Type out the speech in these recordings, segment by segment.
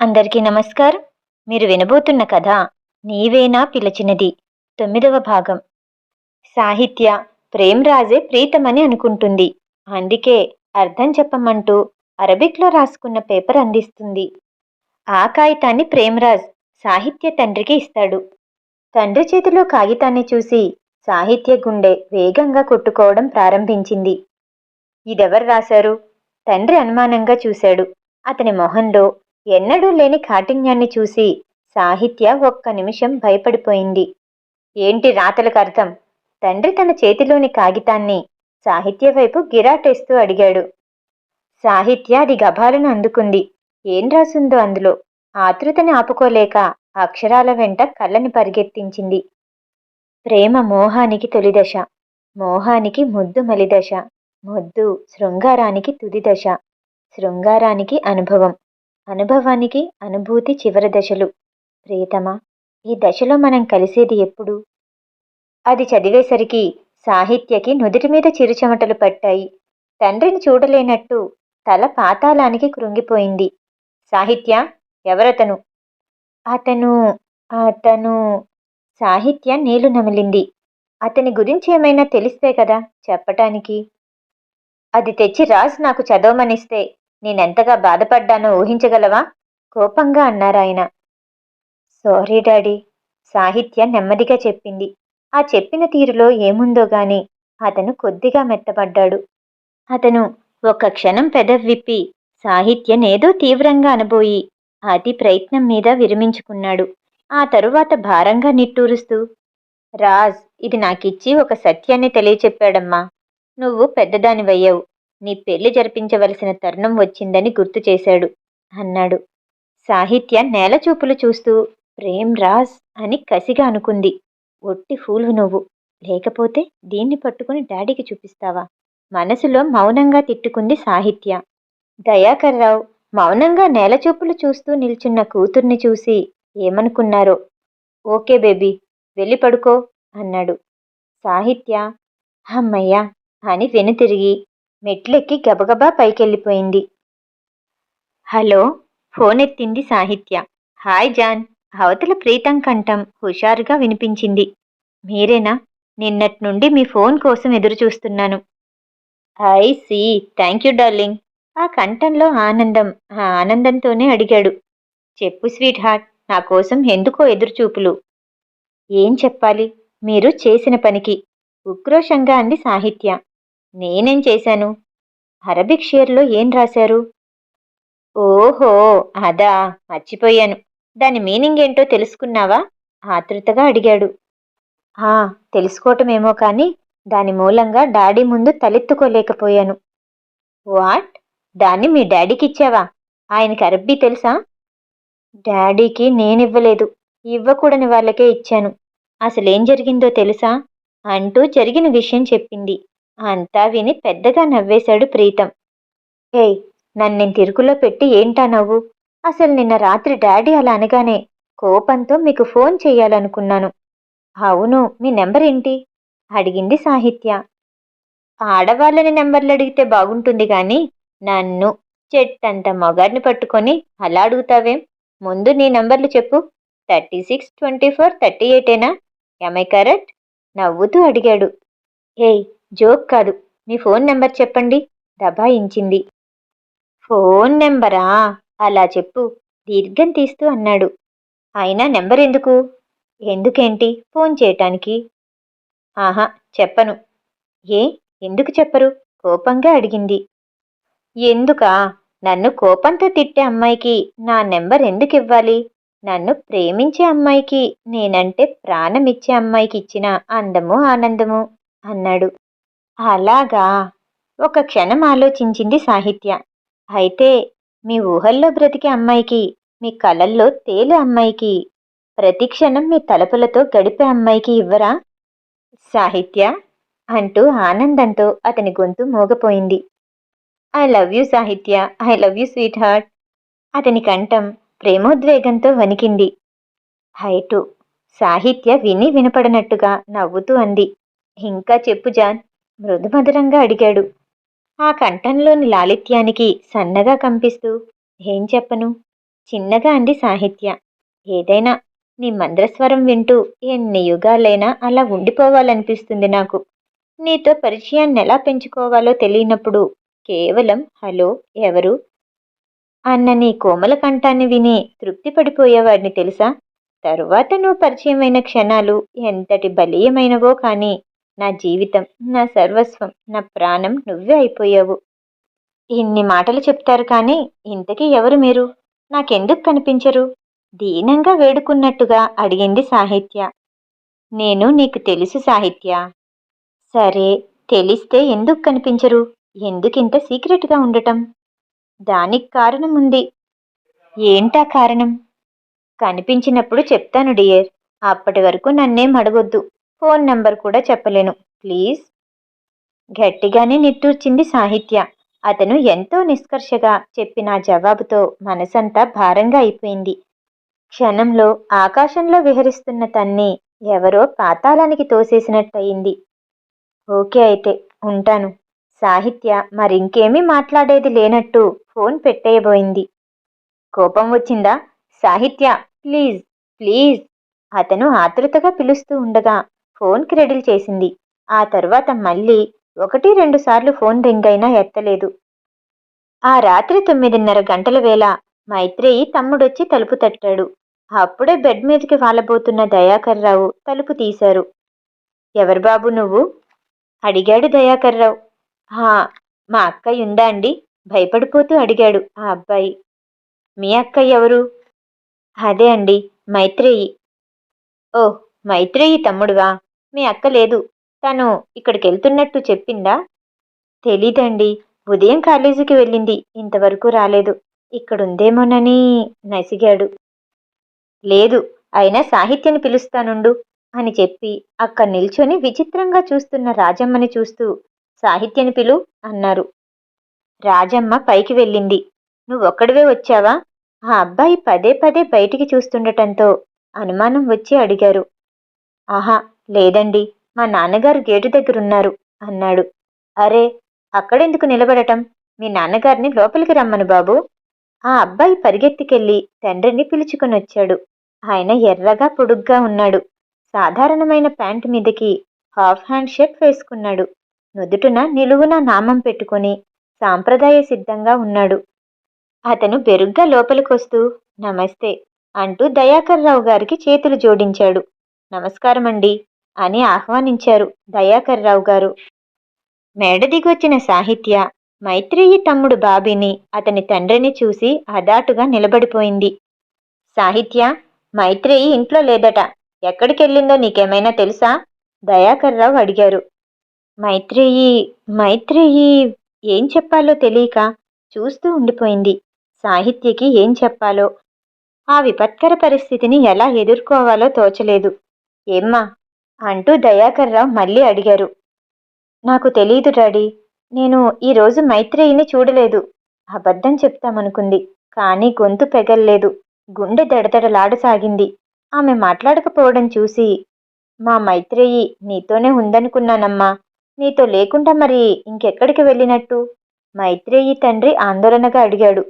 అందరికీ నమస్కారం. మీరు వినబోతున్న కథ నీవేనా పిలిచినది తొమ్మిదవ భాగం. సాహిత్య ప్రేమ్రాజే ప్రీతమని అనుకుంటుంది. అందుకే అర్థం చెప్పమంటూ అరబిక్లో రాసుకున్న పేపర్ అందిస్తుంది. ఆ కాగితాన్ని ప్రేమ్రాజ్ సాహిత్య తండ్రికి ఇస్తాడు. తండ్రి చేతిలో కాగితాన్ని చూసి సాహిత్య గుండె వేగంగా కొట్టుకోవడం ప్రారంభించింది. ఇదెవరు రాశారు? తండ్రి అనుమానంగా చూశాడు. అతని మొహంలో ఎన్నడూ లేని కాఠిన్యాన్ని చూసి సాహిత్య ఒక్క నిమిషం భయపడిపోయింది. ఏంటి రాతలకు అర్థం? తండ్రి తన చేతిలోని కాగితాన్ని సాహిత్య వైపు గిరాటేస్తూ అడిగాడు. సాహిత్య అది గభాలను అందుకుంది. ఏం రాసుందో అందులో? ఆతృతని ఆపుకోలేక అక్షరాల వెంట కళ్ళని పరిగెత్తించింది. ప్రేమ మోహానికి తొలి దశ మోహానికి ముద్దు మలిదశ ముద్దు శృంగారానికి తుది దశ శృంగారానికి అనుభవం. అనుభవానికి అనుభూతి చివరి దశలు. ప్రియతమ ఈ దశలో మనం కలిసేది ఎప్పుడు? అది చదివేసరికి సాహిత్యకి నుదుటి మీద చిరుచెమటలు పట్టాయి. తండ్రిని చూడలేనట్టు తల పాతాళానికి కృంగిపోయింది. సాహిత్య ఎవరతను? అతను అతను సాహిత్య నీళ్ళు నమిలింది. అతని గురించి ఏమైనా తెలిస్తే కదా చెప్పటానికి. అది తెచ్చి రాజు నాకు చదవమనిస్తే నేనెంతగా బాధపడ్డానో ఊహించగలవా? కోపంగా అన్నారాయన సారీ డాడీ సాహిత్య నెమ్మదిగా చెప్పింది. ఆ చెప్పిన తీరులో ఏముందో గాని అతను కొద్దిగా మెత్తపడ్డాడు. అతను ఒక్క క్షణం పెదవిప్పి సాహిత్యనేదో తీవ్రంగా అనబోయి అతి ప్రయత్నం మీద విరమించుకున్నాడు. ఆ తరువాత భారంగా నిట్టూరుస్తూ రాజ్ ఇది నాకిచ్చి ఒక సత్యాన్ని తెలియచెప్పాడమ్మా. నువ్వు పెద్దదానివయ్యావు. నీ పెళ్ళి జరిపించవలసిన తరుణం వచ్చిందని గుర్తు చేశాడు అన్నాడు. సాహిత్య నేలచూపులు చూస్తూ ప్రేమ్ రాజ్ అని కసిగా అనుకుంది. ఒట్టి ఫూలు నువ్వు. లేకపోతే దీన్ని పట్టుకుని డాడీకి చూపిస్తావా? మనసులో మౌనంగా తిట్టుకుంది సాహిత్య. దయాకర్రావు మౌనంగా నేలచూపులు చూస్తూ నిల్చున్న కూతుర్ని చూసి ఏమనుకున్నారో? ఓకే బేబీ వెళ్ళి పడుకో అన్నాడు. సాహిత్య అమ్మయ్యా అని వెనుతిరిగి మెట్లెక్కి గబగబా పైకెళ్ళిపోయింది. హలో ఫోన్ ఎత్తింది సాహిత్య. Hi John. అవతల ప్రీతం కంఠం హుషారుగా వినిపించింది. మీరేనా? నిన్నటి నుండి మీ ఫోన్ కోసం ఎదురు చూస్తున్నాను I see. Thank you darling. ఆ కంఠంలో ఆనందం ఆ ఆనందంతోనే అడిగాడు. చెప్పు స్వీట్ హార్ట్ నా కోసం ఎందుకో ఎదురుచూపులు. ఏం చెప్పాలి? మీరు చేసిన పనికి. ఉక్రోషంగా అంది సాహిత్య. నేనేం చేశాను? అరబిక్ షేర్లో ఏం రాశారు? ఓహో అదా మర్చిపోయాను. దాని మీనింగ్ ఏంటో తెలుసుకున్నావా? ఆతృతగా అడిగాడు. ఆ తెలుసుకోవటమేమో కానీ దాని మూలంగా డాడీ ముందు తలెత్తుకోలేకపోయాను. వాట్? దాన్ని మీ డాడీకి ఇచ్చావా ఆయనకి అరబ్బీ తెలుసా? డాడీకి నేనివ్వలేదు. ఇవ్వకూడని వాళ్ళకే ఇచ్చాను. అసలేం జరిగిందో తెలుసా? అంటూ జరిగిన విషయం చెప్పింది. అంతా విని పెద్దగా నవ్వేశాడు ప్రీతం. ఏయ్ నన్నేం తిరుగులో పెట్టి ఏంటా నవ్వు? అసలు నిన్న రాత్రి డాడీ అలా అనగానే కోపంతో మీకు ఫోన్ చేయాలనుకున్నాను. అవును మీ నెంబర్ ఏంటి? అడిగింది సాహిత్య. ఆడవాళ్ళని నెంబర్లు అడిగితే బాగుంటుంది కానీ నన్ను చెట్టంత మొగాడిని పట్టుకొని అలా అడుగుతావేం? ముందు నీ నంబర్లు చెప్పు. Thirty six twenty four thirty ఎయిటేనా am I correct నవ్వుతూ అడిగాడు. ఏయ్ జోక్ కాదు. మీ ఫోన్ నెంబర్ చెప్పండి. దబాయించింది. ఫోన్ నెంబరా? అలా చెప్పు. దీర్ఘం తీస్తూ అన్నాడు. అయినా నెంబర్ ఎందుకు? ఎందుకేంటి? ఫోన్ చేయటానికి. ఆహా చెప్పను. ఏ? ఎందుకు చెప్పరు? కోపంగా అడిగింది. ఎందుకా? నన్ను కోపంతో తిట్టే అమ్మాయికి నా నెంబర్ ఎందుకు ఇవ్వాలి? నన్ను ప్రేమించే అమ్మాయికి నేనంటే ప్రాణమిచ్చే అమ్మాయికి ఇచ్చిన అందము ఆనందము? అన్నాడు. అలాగా. ఒక క్షణం ఆలోచించింది సాహిత్య. అయితే మీ ఊహల్లో బ్రతికే అమ్మాయికి మీ కలల్లో తేలే అమ్మాయికి ప్రతి క్షణం మీ తలపులతో గడిపే అమ్మాయికి ఇవ్వరా? సాహిత్య! అంటూ ఆనందంతో అతని గొంతు మోగపోయింది. I love you Sahitya! I love you sweetheart! అతని కంఠం ప్రేమోద్వేగంతో వణికింది. హైటు! సాహిత్య విని వినపడనట్టుగా నవ్వుతూ అంది. ఇంకా చెప్పు జాన్! మృదుమధురంగా అడిగాడు. ఆ కంఠంలోని లాలిత్యానికి సన్నగా కంపిస్తూ ఏం చెప్పను? చిన్నగా అంది సాహిత్య. ఏదైనా నీ మంద్రస్వరం వింటూ ఎన్ని యుగాలైనా అలా ఉండిపోవాలనిపిస్తుంది నాకు. నీతో పరిచయాన్ని ఎలా పెంచుకోవాలో తెలియనప్పుడు కేవలం హలో ఎవరు? అన్న నీ కోమల కంఠాన్ని విని తృప్తి పడిపోయేవాడిని తెలుసా? తరువాత నువ్వు పరిచయమైన క్షణాలు ఎంతటి బలీయమైనవో కానీ నా జీవితం నా సర్వస్వం నా ప్రాణం నువ్వే అయిపోయావు. ఇన్ని మాటలు చెప్తారు కానీ ఇంతకీ ఎవరు మీరు? నాకెందుకు కనిపించరు? దీనంగా వేడుకున్నట్టుగా అడిగింది సాహిత్య. నేను నీకు తెలుసు సాహిత్య. సరే తెలిస్తే ఎందుకు కనిపించరు? ఎందుకింత సీక్రెట్గా ఉండటం? దానికి కారణం ఉంది. ఏంటా కారణం? కనిపించినప్పుడు చెప్తాను డియర్. అప్పటి వరకు నన్నేం అడగొద్దు. ఫోన్ నెంబర్ కూడా చెప్పలేను. ప్లీజ్. గట్టిగానే నిట్టూర్చింది సాహిత్య. అతను ఎంతో నిష్కర్షగా చెప్పిన జవాబుతో మనసంతా భారంగా అయిపోయింది. క్షణంలో ఆకాశంలో విహరిస్తున్న తన్ని ఎవరో పాతాళానికి తోసేసినట్టయింది. ఓకే అయితే ఉంటాను. సాహిత్య మరింకేమీ మాట్లాడేది లేనట్టు ఫోన్ పెట్టేయబోయింది. కోపం వచ్చిందా? సాహిత్య ప్లీజ్ ప్లీజ్. అతను ఆతృతగా పిలుస్తూ ఉండగా ఫోన్ క్రెడిల్ చేసింది. ఆ తర్వాత మళ్ళీ ఒకటి రెండు సార్లు ఫోన్ రింగ్ అయినా ఎత్తలేదు. ఆ రాత్రి తొమ్మిదిన్నర గంటల వేళ మైత్రేయి తమ్ముడొచ్చి తలుపు తట్టాడు. అప్పుడే బెడ్ మీదకి వాలబోతున్న దయాకర్రావు తలుపు తీశారు. ఎవరు బాబు నువ్వు? అడిగాడు దయాకర్రావు. హా మా అక్కయ్య ఉందా అండి? భయపడిపోతూ అడిగాడు ఆ అబ్బాయి. మీ అక్కయ్య ఎవరు? అదే అండి మైత్రేయి. ఓ మైత్రేయి తమ్ముడువా? మీ అక్క లేదు. తను ఇక్కడికి వెళ్తున్నట్టు చెప్పిందా? తెలీదండి. ఉదయం కాలేజీకి వెళ్ళింది. ఇంతవరకు రాలేదు. ఇక్కడుందేమోనని నసిగాడు. లేదు అయినా సాహిత్యని పిలుస్తానుండు అని చెప్పి అక్కడ నిల్చొని విచిత్రంగా చూస్తున్న రాజమ్మని చూస్తూ సాహిత్యని పిలు అన్నారు. రాజమ్మ పైకి వెళ్ళింది. నువ్వొక్కడివే వచ్చావా? ఆ అబ్బాయి పదే పదే బయటికి చూస్తుండటంతో అనుమానం వచ్చి అడిగారు. ఆహా లేదండి మా నాన్నగారు గేటు దగ్గరున్నారు అన్నాడు. అరే అక్కడెందుకు నిలబడటం? మీ నాన్నగారిని లోపలికి రమ్మను బాబు. ఆ అబ్బాయి పరిగెత్తికెళ్ళి తండ్రిని పిలుచుకుని వచ్చాడు ఆయన ఎర్రగా పొడుగ్గా ఉన్నాడు. సాధారణమైన ప్యాంటు మీదకి హాఫ్ హ్యాండ్ షర్ట్ వేసుకున్నాడు. నుదుటున నిలువున నామం పెట్టుకుని సాంప్రదాయ సిద్ధంగా ఉన్నాడు. అతను బెరుగ్గా లోపలికొస్తూ నమస్తే అంటూ దయాకర్రావు గారికి చేతులు జోడించాడు. నమస్కారమండి. అని ఆహ్వానించారు దయాకర్రావు గారు. మేడ దిగొచ్చిన సాహిత్య మైత్రేయి తమ్ముడు బాబిని అతని తండ్రిని చూసి అదాటుగా నిలబడిపోయింది. సాహిత్య మైత్రేయి ఇంట్లో లేదట ఎక్కడికెళ్ళిందో నీకేమైనా తెలుసా? దయాకర్రావు అడిగారు. మైత్రేయి మైత్రేయి ఏం చెప్పాలో తెలియక చూస్తూ ఉండిపోయింది. సాహిత్యకి ఏం చెప్పాలో? ఆ విపత్కర పరిస్థితిని ఎలా ఎదుర్కోవాలో తోచలేదు. ఏమ్మా అంటూ దయాకర్రావు మళ్ళీ అడిగారు. నాకు తెలీదు డాడీ నేను ఈరోజు మైత్రేయిని చూడలేదు. అబద్ధం చెప్తామనుకుంది కానీ గొంతు పెగల్లేదు. గుండె దడదడలాడసాగింది. ఆమె మాట్లాడకపోవడం చూసి మా మైత్రేయి నీతోనే ఉందనుకున్నానమ్మా. నీతో లేకుండా మరి ఇంకెక్కడికి వెళ్ళినట్టు? మైత్రేయి తండ్రి ఆందోళనగా అడిగాడు.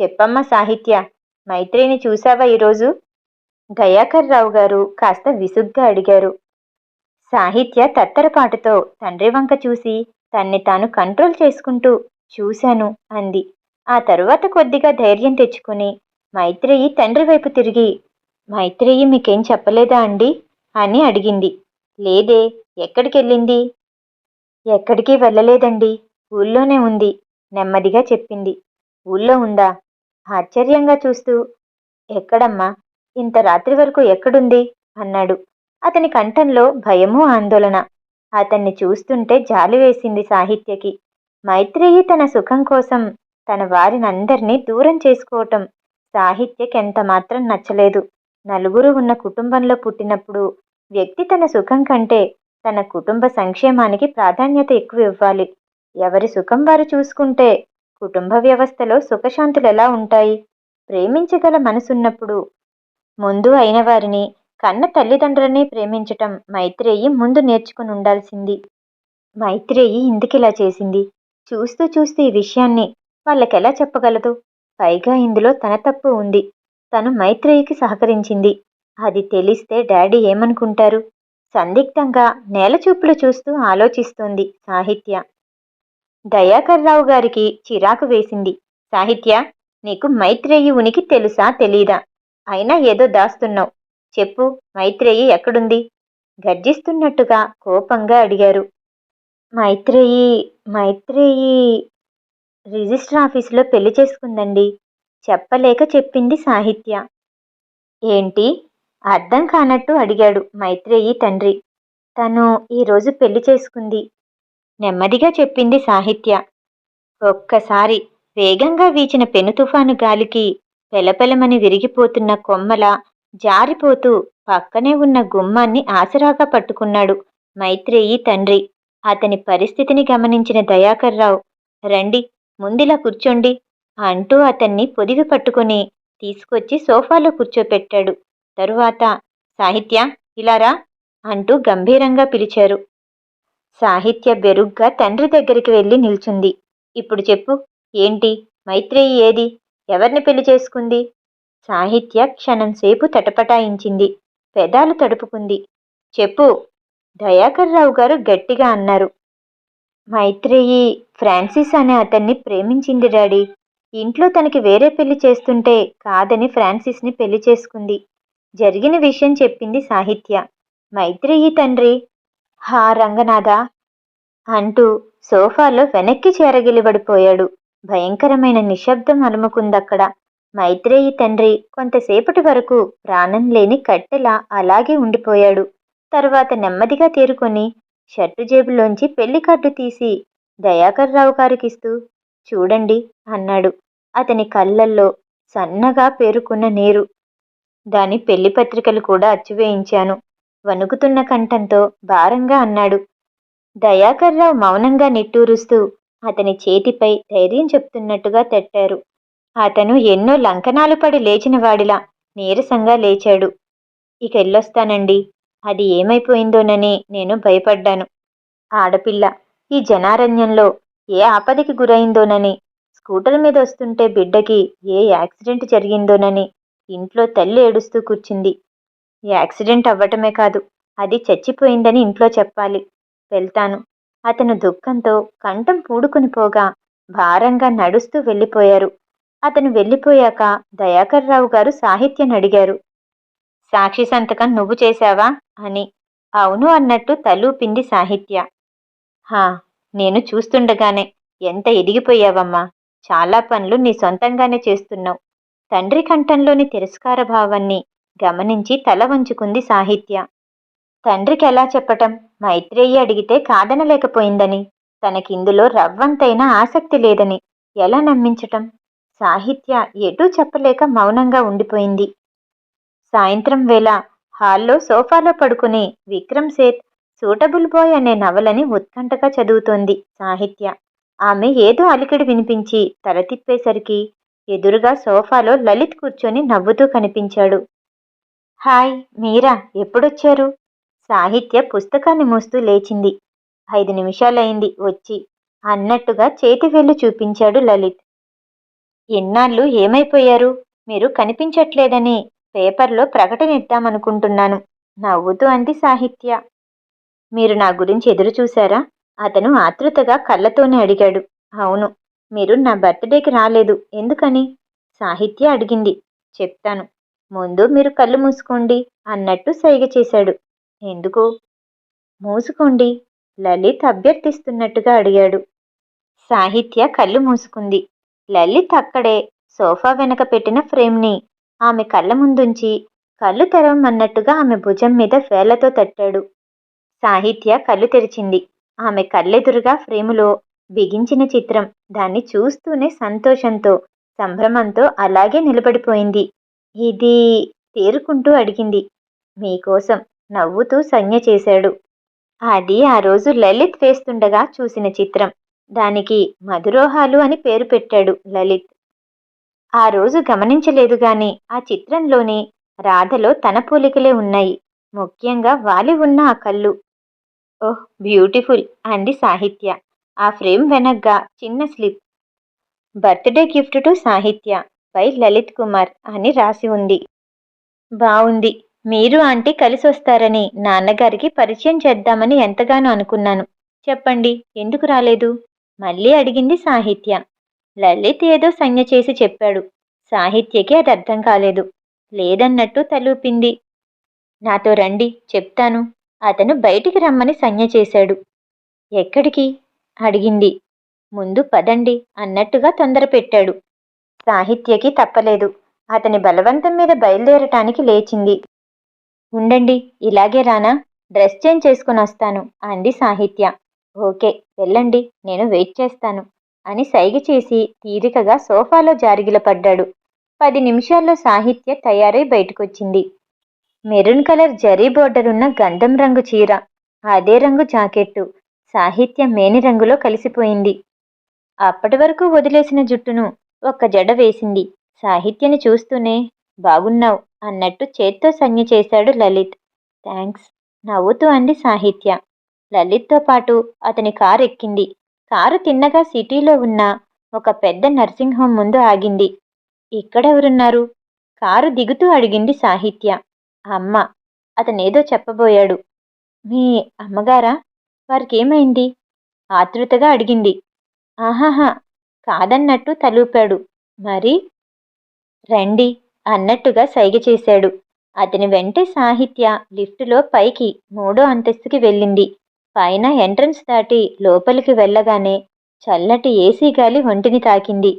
చెప్పమ్మా సాహిత్య మైత్రేయిని చూశావా ఈరోజు దయాకర్ రావు గారు కాస్త విసుగ్గా అడిగారు. సాహిత్య తత్తరపాటుతో తండ్రి వంక చూసి తన్ని తాను కంట్రోల్ చేసుకుంటూ చూశాను అంది. ఆ తరువాత కొద్దిగా ధైర్యం తెచ్చుకుని మైత్రేయి తండ్రి వైపు తిరిగి మైత్రేయి మీకేం చెప్పలేదా అండి? అని అడిగింది. లేదే ఎక్కడికెళ్ళింది? ఎక్కడికి వెళ్ళలేదండి ఊళ్ళోనే ఉంది నెమ్మదిగా చెప్పింది. ఊళ్ళో ఉందా? ఆశ్చర్యంగా చూస్తూ ఎక్కడమ్మా? ఇంత రాత్రి వరకు ఎక్కడుంది? అన్నాడు. అతని కంఠంలో భయము ఆందోళన. అతన్ని చూస్తుంటే జాలి వేసింది సాహిత్యకి. మైత్రేయి తన సుఖం కోసం తన వారినందరినీ దూరం చేసుకోవటం సాహిత్యకి ఎంత మాత్రం నచ్చలేదు. నలుగురు ఉన్న కుటుంబంలో పుట్టినప్పుడు వ్యక్తి తన సుఖం కంటే తన కుటుంబ సంక్షేమానికి ప్రాధాన్యత ఎక్కువ ఇవ్వాలి. ఎవరి సుఖం వారు చూసుకుంటే కుటుంబ వ్యవస్థలో సుఖశాంతులు ఎలా ఉంటాయి? ప్రేమించగల మనసున్నప్పుడు ముందు అయిన వారిని కన్న తల్లిదండ్రులని ప్రేమించటం మైత్రేయి ముందు నేర్చుకుని ఉండాల్సింది. మైత్రేయి ఇందుకిలా చేసింది. చూస్తూ చూస్తూ ఈ విషయాన్ని వాళ్ళకెలా చెప్పగలదు? పైగా ఇందులో తన తప్పు ఉంది. తను మైత్రేయికి సహకరించింది. అది తెలిస్తే డాడీ ఏమనుకుంటారు? సందిగ్ధంగా నేలచూపులు చూస్తూ ఆలోచిస్తోంది సాహిత్య. దయాకర్రావు గారికి చిరాకు వేసింది. సాహిత్య నీకు మైత్రేయి ఉనికి తెలుసా తెలీదా? అయినా ఏదో దాస్తున్నావు. చెప్పు మైత్రేయి ఎక్కడుంది? గర్జిస్తున్నట్టుగా కోపంగా అడిగారు. మైత్రేయి మైత్రేయి రిజిస్టర్ ఆఫీసులో పెళ్ళి చేసుకుందండి చెప్పలేక చెప్పింది సాహిత్య. ఏంటి? అర్థం కానట్టు అడిగాడు మైత్రేయి తండ్రి. తను ఈరోజు పెళ్ళి చేసుకుంది నెమ్మదిగా చెప్పింది సాహిత్య. ఒక్కసారి వేగంగా వీచిన పెను తుఫాను గాలికి పెలపెలమని విరిగిపోతున్న కొమ్మల జారిపోతూ పక్కనే ఉన్న గుమ్మాన్ని ఆసరాగా పట్టుకున్నాడు మైత్రేయి తండ్రి. అతని పరిస్థితిని గమనించిన దయాకర్రావు రండి ముందిలా కూర్చోండి అంటూ అతన్ని పొదివి పట్టుకుని తీసుకొచ్చి సోఫాలో కూర్చోపెట్టాడు. తరువాత సాహిత్య ఇలారా అంటూ గంభీరంగా పిలిచారు. సాహిత్య బెరుగ్గా తండ్రి దగ్గరికి వెళ్ళి నిల్చుంది. ఇప్పుడు చెప్పు ఏంటి? మైత్రేయి ఏది? ఎవరిని పెళ్ళి చేసుకుంది? సాహిత్య క్షణం సేపు తటపటాయించింది. పెదాలు తడుపుకుంది. చెప్పు. దయాకర్రావు గారు గట్టిగా అన్నారు. మైత్రేయి ఫ్రాన్సిస్ అనే అతన్ని ప్రేమించింది డాడీ. ఇంట్లో తనకి వేరే పెళ్ళి చేస్తుంటే కాదని ఫ్రాన్సిస్ని పెళ్ళి చేసుకుంది. జరిగిన విషయం చెప్పింది సాహిత్య. మైత్రేయి తండ్రి హా రంగనాథ! అంటూ సోఫాలో వెనక్కి చేరగిలిబడిపోయాడు. భయంకరమైన నిశ్శబ్దం అలుముకుందక్కడ. మైత్రేయి తండ్రి కొంతసేపటి వరకు ప్రాణం లేని కట్టెలా అలాగే ఉండిపోయాడు. తర్వాత నెమ్మదిగా తేరుకొని షర్టు జేబులోంచి పెళ్ళి కార్డు తీసి దయాకర్ రావు గారికిస్తూ చూడండి అన్నాడు. అతని కళ్ళల్లో సన్నగా పేరుకున్న నీరు. దాని పెళ్ళి పత్రికలు కూడా అచ్చువేయించాను వణుకుతున్న కంఠంతో భారంగా అన్నాడు. దయాకర్రావు మౌనంగా నిట్టూరుస్తూ అతని చేతిపై ధైర్యం చెప్తున్నట్టుగా తట్టారు. అతను ఎన్నో లంకనాలు పడి లేచినవాడిలా నీరసంగా లేచాడు. ఇక ఎల్లొస్తానండి. అది ఏమైపోయిందోనని నేను భయపడ్డాను. ఆడపిల్ల ఈ జనారణ్యంలో ఏ ఆపదకి గురైందోనని స్కూటర్ మీద వస్తుంటే బిడ్డకి ఏ యాక్సిడెంట్ జరిగిందోనని ఇంట్లో తల్లి ఏడుస్తూ కూర్చుంది. యాక్సిడెంట్ అవ్వటమే కాదు అది చచ్చిపోయిందని ఇంట్లో చెప్పాలి. వెళ్తాను. అతను దుఃఖంతో కంఠం పూడుకుని పోగా భారంగా నడుస్తూ వెళ్ళిపోయారు. అతను వెళ్ళిపోయాక దయాకర్రావు గారు సాహిత్యం అడిగారు. సాక్షి సంతకం నువ్వు చేశావా? అని. అవును అన్నట్టు తలూపింది సాహిత్య. హా నేను చూస్తుండగానే ఎంత ఎదిగిపోయావమ్మా. చాలా పనులు నీ సొంతంగానే చేస్తున్నావు. తండ్రి కంఠంలోని తిరస్కార భావాన్ని గమనించి తల వంచుకుంది సాహిత్య. తండ్రికి ఎలా చెప్పటం? మైత్రేయి అడిగితే కాదనలేకపోయిందని. తనకిందులో రవ్వంతైనా ఆసక్తి లేదని. ఎలా నమ్మించటం? సాహిత్య ఎటూ చెప్పలేక మౌనంగా ఉండిపోయింది. సాయంత్రం వేళ హాల్లో సోఫాలో పడుకుని విక్రమ్ సేత్ సూటబుల్ బాయ్ అనే నవలని ఉత్కంఠగా చదువుతోంది సాహిత్య. ఆమె ఏదో అలికిడి వినిపించి తల తిప్పేసరికి ఎదురుగా సోఫాలో లలిత్ కూర్చొని నవ్వుతూ కనిపించాడు. హాయ్ మీరా ఎప్పుడొచ్చారు? సాహిత్య పుస్తకాన్ని మూస్తూ లేచింది. ఐదు నిమిషాలైంది వచ్చి అన్నట్టుగా చేతి వెళ్ళి చూపించాడు లలిత్. ఇన్నాళ్ళు ఏమైపోయారు? మీరు కనిపించట్లేదని పేపర్లో ప్రకటన ఇద్దామనుకుంటున్నాను నవ్వుతూ అంది సాహిత్య. మీరు నా గురించి ఎదురు చూశారా అతను ఆతృతగా కళ్ళతోనే అడిగాడు. అవును మీరు నా బర్త్డేకి రాలేదు. ఎందుకని? సాహిత్య అడిగింది. చెప్తాను. ముందు మీరు కళ్ళు మూసుకోండి అన్నట్టు సైగ చేశాడు. ఎందుకు? మూసుకోండి. లలిత్ అభ్యర్థిస్తున్నట్టుగా అడిగాడు. సాహిత్య కళ్ళు మూసుకుంది. లలిత్ అక్కడే సోఫా వెనక పెట్టిన ఫ్రేమ్ని ఆమె కళ్ళ ముందుంచి కళ్ళు తెరవమన్నట్టుగా ఆమె భుజం మీద వేళ్ళతో తట్టాడు. సాహిత్య కళ్ళు తెరిచింది. ఆమె కళ్ళెదురుగా ఫ్రేములో బిగించిన చిత్రం దాన్ని చూస్తూనే సంతోషంతో సంభ్రమంతో అలాగే నిలబడిపోయింది. ఇది తేరుకుంటూ అడిగింది. మీకోసం నవ్వుతూ సంజ్ఞ చేశాడు. అది ఆ రోజు లలిత్ వేస్తుండగా చూసిన చిత్రం. దానికి మధురోహాలు అని పేరు పెట్టాడు లలిత్. ఆ రోజు గమనించలేదు గాని ఆ చిత్రంలోని రాధలో తన పోలికలే ఉన్నాయి. ముఖ్యంగా వాలి ఉన్న ఆ కళ్ళు. Oh beautiful! అంది సాహిత్య. ఆ ఫ్రేమ్ వెనగ్గా చిన్న slip. Birthday gift to Sahitya by Lalit Kumar అని రాసి ఉంది. బావుంది. మీరు ఆంటీ కలిసి వస్తారని నాన్నగారికి పరిచయం చేద్దామని ఎంతగానో అనుకున్నాను. చెప్పండి ఎందుకు రాలేదు? మళ్ళీ అడిగింది సాహిత్య. లలిత్ ఏదో సంజ్ఞ చేసి చెప్పాడు. సాహిత్యకి అది అర్థం కాలేదు. లేదన్నట్టు తలూపింది. నాతో రండి చెప్తాను. అతను బయటికి రమ్మని సంజ్ఞ చేశాడు. ఎక్కడికి? అడిగింది. ముందు పదండి అన్నట్టుగా తొందర పెట్టాడు. సాహిత్యకి తప్పలేదు. అతని బలవంతం మీద బయలుదేరటానికి లేచింది. ఉండండి ఇలాగే రానా. డ్రెస్ చేంజ్ చేసుకుని వస్తాను అంది సాహిత్య. ఓకే వెళ్ళండి నేను వెయిట్ చేస్తాను అని సైగ చేసి తీరికగా సోఫాలో జారిగిల పడ్డాడు. పది నిమిషాల్లో సాహిత్య తయారై బయటకొచ్చింది. మెరూన్ కలర్ జరీ బోర్డర్ ఉన్న గంధం రంగు చీర అదే రంగు జాకెట్టు సాహిత్య మేని రంగులో కలిసిపోయింది. అప్పటి వరకు వదిలేసిన జుట్టును ఒక్క జడ వేసింది. సాహిత్యని చూస్తూనే బాగున్నావు అన్నట్టు చేత్తో సంజ్ఞ చేశాడు లలిత్. థ్యాంక్స్ నవ్వుతూ అంది సాహిత్య. లలిత్తో పాటు అతని కారు ఎక్కింది కారు తిన్నగా సిటీలో ఉన్న ఒక పెద్ద నర్సింగ్ హోమ్ ముందు ఆగింది. ఇక్కడెవరున్నారు? కారు దిగుతూ అడిగింది సాహిత్య. అమ్మ అతనేదో చెప్పబోయాడు. మీ అమ్మగారా? వారికేమైంది? ఆతృతగా అడిగింది. ఆహాహా కాదన్నట్టు తలూపాడు. మరి? రండి అన్నట్టుగా సైగ చేశాడు. అతని వెంటే సాహిత్య లిఫ్టులో పైకి మూడో అంతస్తుకి వెళ్ళింది. పైన ఎంట్రన్స్ దాటి లోపలికి వెళ్ళగానే చల్లటి ఏసీ గాలి ఒంటిని తాకింది.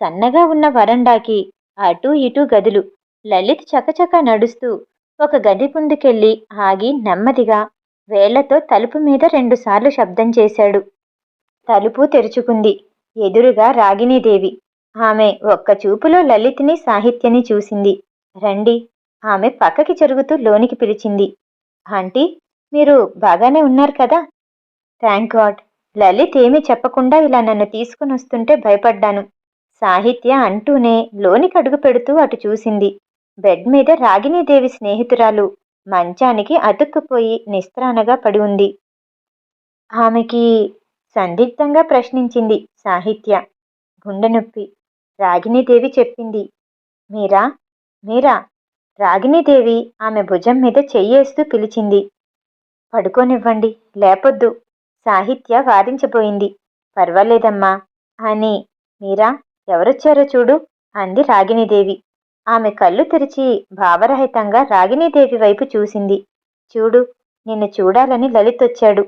సన్నగా ఉన్న వరండాకి అటూ ఇటూ గదులు. లలిత్ చకచక నడుస్తూ ఒక గది ముందుకెళ్ళి ఆగి నెమ్మదిగా వేళ్ళతో తలుపు మీద రెండుసార్లు శబ్దం చేశాడు. తలుపు తెరుచుకుంది. ఎదురుగా రాగిణీదేవి. ఆమె ఒక్క చూపులో లలిత్ని సాహిత్యని చూసింది. రండి. ఆమె పక్కకి జరుగుతూ లోనికి పిలిచింది. ఆంటీ మీరు బాగానే ఉన్నారు కదా? థ్యాంక్ గాడ్ లలిత్ ఏమీ చెప్పకుండా ఇలా నన్ను తీసుకుని వస్తుంటే భయపడ్డాను. సాహిత్య అంటూనే లోనికి అడుగు పెడుతూ అటు చూసింది. బెడ్ మీద రాగిణీదేవి స్నేహితురాలు. మంచానికి అతుక్కుపోయి నిస్త్రానగా పడి ఉంది. ఆమెకి సందిగ్ధంగా ప్రశ్నించింది సాహిత్య. గుండె నొప్పి. రాగిణీదేవి చెప్పింది. మీరా? మీరా? రాగిణీదేవి ఆమె భుజం మీద చెయ్యేస్తూ పిలిచింది. పడుకోనివ్వండి లేపొద్దు. సాహిత్య వారించిపోయింది పర్వాలేదమ్మా. అని మీరా ఎవరొచ్చారో చూడు అంది రాగిణీదేవి. ఆమె కళ్ళు తెరిచి భావరహితంగా రాగిణీదేవి వైపు చూసింది. చూడు నిన్ను చూడాలని లలిత్ వచ్చాడు.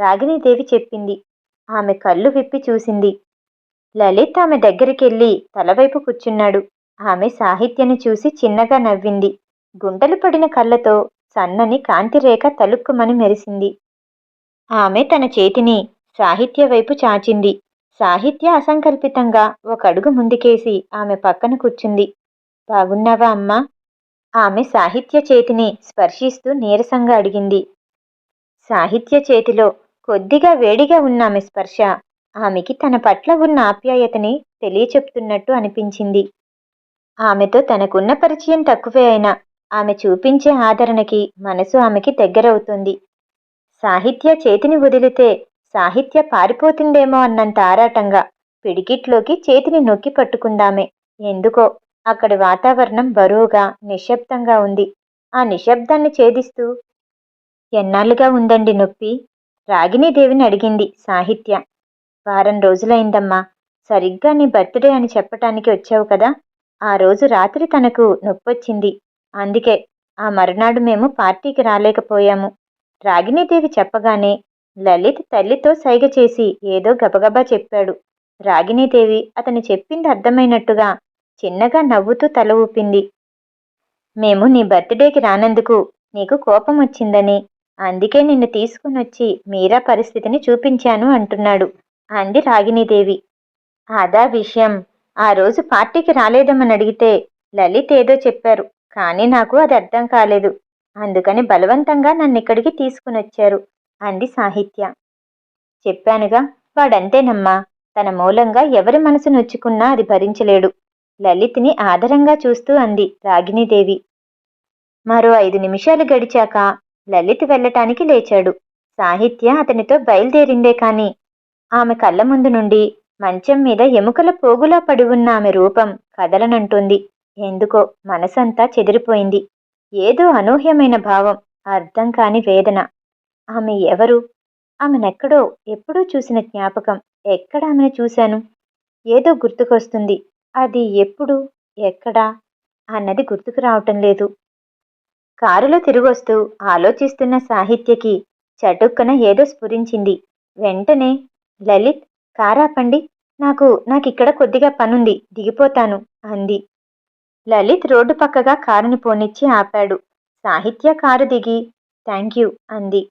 రాగిణీదేవి చెప్పింది. ఆమె కళ్ళు విప్పి చూసింది. లలిత్ ఆమె దగ్గరికెళ్ళి తలవైపు కూర్చున్నాడు. ఆమె సాహిత్యని చూసి చిన్నగా నవ్వింది. గుంటలు పడిన కళ్ళతో సన్నని కాంతిరేఖ తలుక్కుమని మెరిసింది. ఆమె తన చేతిని సాహిత్య వైపు చాచింది. సాహిత్య అసంకల్పితంగా ఒక అడుగు ముందుకేసి ఆమె పక్కన కూర్చుంది. బాగున్నావా అమ్మా? ఆమె సాహిత్య చేతిని స్పర్శిస్తూ నీరసంగా అడిగింది. సాహిత్య చేతిలో కొద్దిగా వేడిగా ఉన్న ఆమె స్పర్శ. ఆమెకి తన పట్ల ఉన్న ఆప్యాయతని తెలియచెప్తున్నట్టు అనిపించింది. ఆమెతో తనకున్న పరిచయం తక్కువే అయినా ఆమె చూపించే ఆదరణకి మనసు ఆమెకి దగ్గరవుతుంది. సాహిత్య చేతిని వదిలితే సాహిత్య పారిపోతుందేమో అన్నంత ఆరాటంగా పిడికిట్లోకి చేతిని నొక్కి పట్టుకుందామే. ఎందుకో అక్కడి వాతావరణం బరువుగా నిశ్శబ్దంగా ఉంది. ఆ నిశ్శబ్దాన్ని ఛేదిస్తూ ఎన్నాళ్ళుగా ఉందండి నొప్పి? రాగిణీదేవిని అడిగింది సాహిత్య. వారం రోజులైందమ్మా సరిగ్గా నీ బర్త్డే అని చెప్పటానికి వచ్చావు కదా? ఆ రోజు రాత్రి తనకు నొప్పొచ్చింది. అందుకే ఆ మరునాడు మేము పార్టీకి రాలేకపోయాము. రాగిణీదేవి చెప్పగానే లలిత్ తల్లితో సైగ చేసి ఏదో గబగబా చెప్పాడు. రాగిణీదేవి అతను చెప్పింది అర్థమైనట్టుగా చిన్నగా నవ్వుతూ తల ఊపింది. మేము నీ బర్త్డేకి రానందుకు నీకు కోపం వచ్చిందని అందుకే నిన్ను తీసుకునొచ్చి మీరా పరిస్థితిని చూపించాను అంటున్నాడు అంది రాగిణీదేవి. అదా విషయం. ఆ రోజు పార్టీకి రాలేదమ్మని అడిగితే లలిత్ ఏదో చెప్పారు. కానీ నాకు అది అర్థం కాలేదు. అందుకని బలవంతంగా నన్ను ఇక్కడికి తీసుకునొచ్చారు అంది సాహిత్య. చెప్పానుగా వాడంతేనమ్మా తన మూలంగా ఎవరి మనసు నొచ్చుకున్నా అది భరించలేడు. లలిత్ని ఆదరంగా చూస్తూ అంది రాగిణీదేవి. మరో ఐదు నిమిషాలు గడిచాక లలిత్ వెళ్ళటానికి లేచాడు. సాహిత్య అతనితో బయలుదేరిందే కాని ఆమె కళ్ళ ముందు నుండి మంచం మీద ఎముకల పోగులా పడి ఉన్న ఆమె రూపం కదలనంటుంది. ఎందుకో మనసంతా చెదిరిపోయింది. ఏదో అనూహ్యమైన భావం అర్థం కాని వేదన. ఆమె ఎవరు? ఆమెనెక్కడో ఎప్పుడూ చూసిన జ్ఞాపకం. ఎక్కడ ఆమెను చూశాను? ఏదో గుర్తుకొస్తుంది. అది ఎప్పుడు? ఎక్కడా? అన్నది గుర్తుకు రావటం లేదు. కారులో తిరిగొస్తూ ఆలోచిస్తున్న సాహిత్యకి చటుక్కన ఏదో స్ఫురించింది. వెంటనే లలిత్ కారాపండి నాకు నాకిక్కడ కొద్దిగా పనుంది దిగిపోతాను అంది. లలిత్ రోడ్డు పక్కగా కారుని పోనిచ్చి ఆపాడు. సాహిత్య కారు దిగి థ్యాంక్ యూ అంది.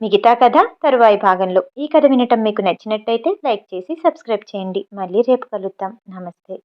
మిగతా కథ తరువాయి భాగంలో. ఈ కథ వినటం మీకు నచ్చినట్టయితే లైక్ చేసి సబ్స్క్రైబ్ చేయండి. మళ్ళీ రేపు కలుద్దాం. నమస్తే.